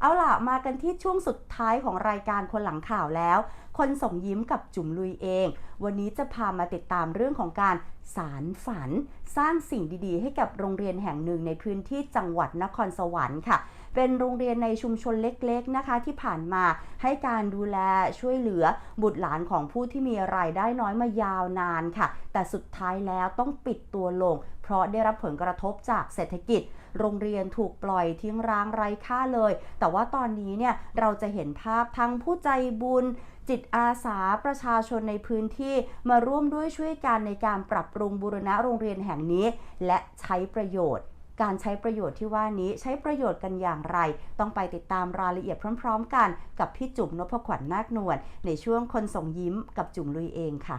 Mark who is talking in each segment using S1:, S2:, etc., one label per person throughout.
S1: เอาล่ะมากันที่ช่วงสุดท้ายของรายการคนหลังข่าวแล้ว คนส่งยิ้มกับจุ๋มลุยเอง วันนี้จะพามาติดตามเรื่องของการสารฝัน สร้างสิ่งดีๆ ให้กับโรงเรียนแห่งหนึ่งในพื้นที่จังหวัดนครสวรรค์ค่ะ เป็นโรงเรียนในชุมชนเล็กๆนะคะ ที่ผ่านมาให้การดูแลช่วยเหลือบุตรหลานของผู้ที่มีรายได้น้อยมายาวนานค่ะ แต่สุดท้ายแล้วต้องปิดตัวลง เพราะได้รับผลกระทบจากเศรษฐกิจ โรงเรียนถูกปล่อยทิ้งร้างไร้ค่าเลย แต่ว่าตอนนี้เนี่ยเราจะเห็นภาพทั้งผู้ใจบุญจิตอาสาประชาชนในพื้นที่มาร่วมด้วยช่วยกันในการปรับปรุงบูรณะโรงเรียนแห่งนี้ และใช้ประโยชน์ การใช้ประโยชน์ที่ว่านี้ใช้ประโยชน์กันอย่างไร ต้องไปติดตามรายละเอียดพร้อม ๆ กัน กับพี่จุ๋มนพขวัญนาคนวลในช่วงคนส่งยิ้มกับจุ๋มลุยเองค่ะ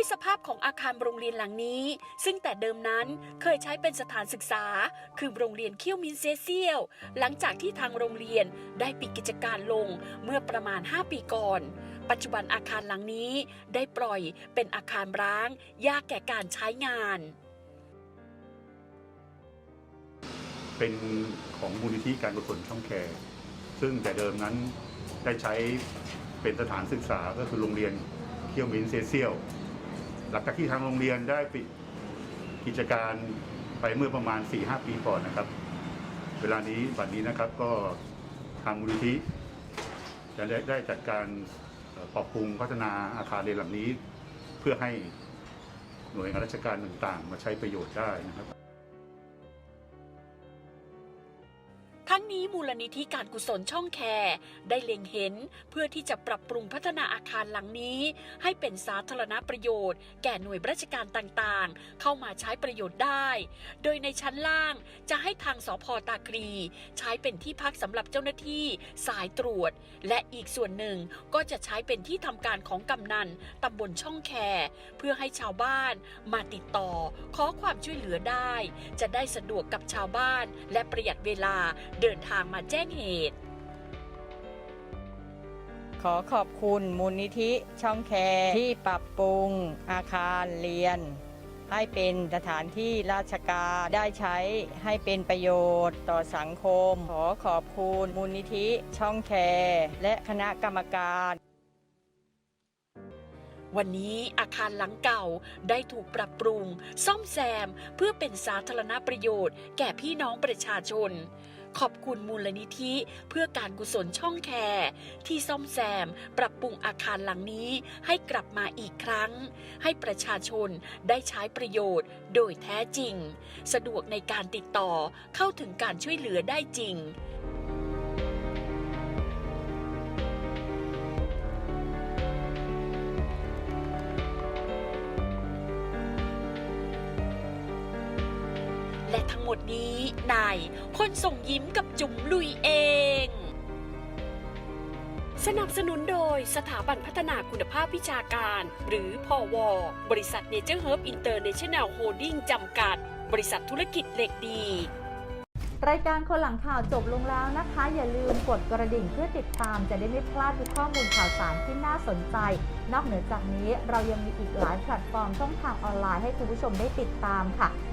S2: ด้วยสภาพของอาคารโรงเรียนหลังนี้ ซึ่งแต่เดิมนั้นเคยใช้เป็นสถานศึกษา คือโรงเรียนเคียวมินเซเซียลหลังจากที่ทางโรงเรียนได้ปิดกิจการลงเมื่อประมาณ 5 ปีก่อน ปัจจุบันอาคารหลังนี้ได้ปล่อยเป็นอาคารร้าง ยากแก่การใช้งาน
S3: เป็นของมูลนิธิการกุศลช่องแคร์ซึ่งแต่เดิมนั้นได้ใช้เป็นสถานศึกษาก็คือโรงเรียนเคียวมินเซเซียล หลังจากที่ทางโรงเรียนได้ปิดกิจการไปเมื่อประมาณ 4-5 ปีก่อนนะครับ เวลานี้บัดนี้นะครับก็ทางมูลนิธิจะได้ได้จัดการปรับปรุงพัฒนาอาคารเรียนหลังนี้ เพื่อให้หน่วยงานราชการต่างๆ มาใช้ประโยชน์ได้นะครับ
S2: นี้มูลนิธิการกุศลช่องแคร์ได้เล็งเห็นเพื่อที่จะปรับปรุงพัฒนาอาคารหลังนี้ ให้เป็นสาธารณประโยชน์ แก่หน่วยราชการต่างๆ เข้ามาใช้ประโยชน์ได้ โดยในชั้นล่างจะให้ทางสพตาครี ใช้เป็นที่พักสำหรับเจ้าหน้าที่ สายตรวจ และอีกส่วนหนึ่งก็จะใช้เป็นที่ทำการของกำนันตำบลช่องแคร์เพื่อให้ชาวบ้านมาติดต่อ ขอความช่วยเหลือได้ จะได้สะดวกกับชาวบ้าน และประหยัดเวลาเดินทางมาแจ้งเหตุ
S4: ขอขอบคุณมูลนิธิช่องแคที่ปรับปรุงอาคารเรียน ให้เป็นสถานที่ราชการได้ใช้ให้เป็นประโยชน์ต่อสังคม ขอขอบคุณมูลนิธิช่องแคและคณะกรรมการ
S2: วันนี้อาคารหลังเก่าได้ถูกปรับปรุง ซ่อมแซม เพื่อเป็นสาธารณประโยชน์ แก่พี่น้องประชาชน ขอบคุณมูลนิธิเพื่อการกุศลช่องแคร์ที่ซ่อมแซมปรับปรุงอาคารหลังนี้ให้กลับมาอีกครั้ง ให้ประชาชนได้ใช้ประโยชน์โดยแท้จริง สะดวกในการติดต่อเข้าถึงการช่วยเหลือได้จริง และทั้งหมดนี้นายคนส่งยิ้มกับจุ๋มลุยเอง สนับสนุนโดยสถาบันพัฒนาคุณภาพวิชาการ หรือพอวบริษัทเนเจอร์เฮิร์บอินเตอร์เนชั่นแนลโฮลดิ้งจำกัด บริษัทธุรกิจเหล็กดี
S1: รายการคนหลังข่าวจบลงแล้วนะคะ อย่าลืมกดกระดิ่งเพื่อติดตามจะได้ไม่พลาดทุกข้อมูลข่าวสารที่น่าสนใจ นอกเหนือจากนี้เรายังมีอีกหลายแพลตฟอร์มช่องทางออนไลน์ให้คุณผู้ชมได้ติดตามค่ะ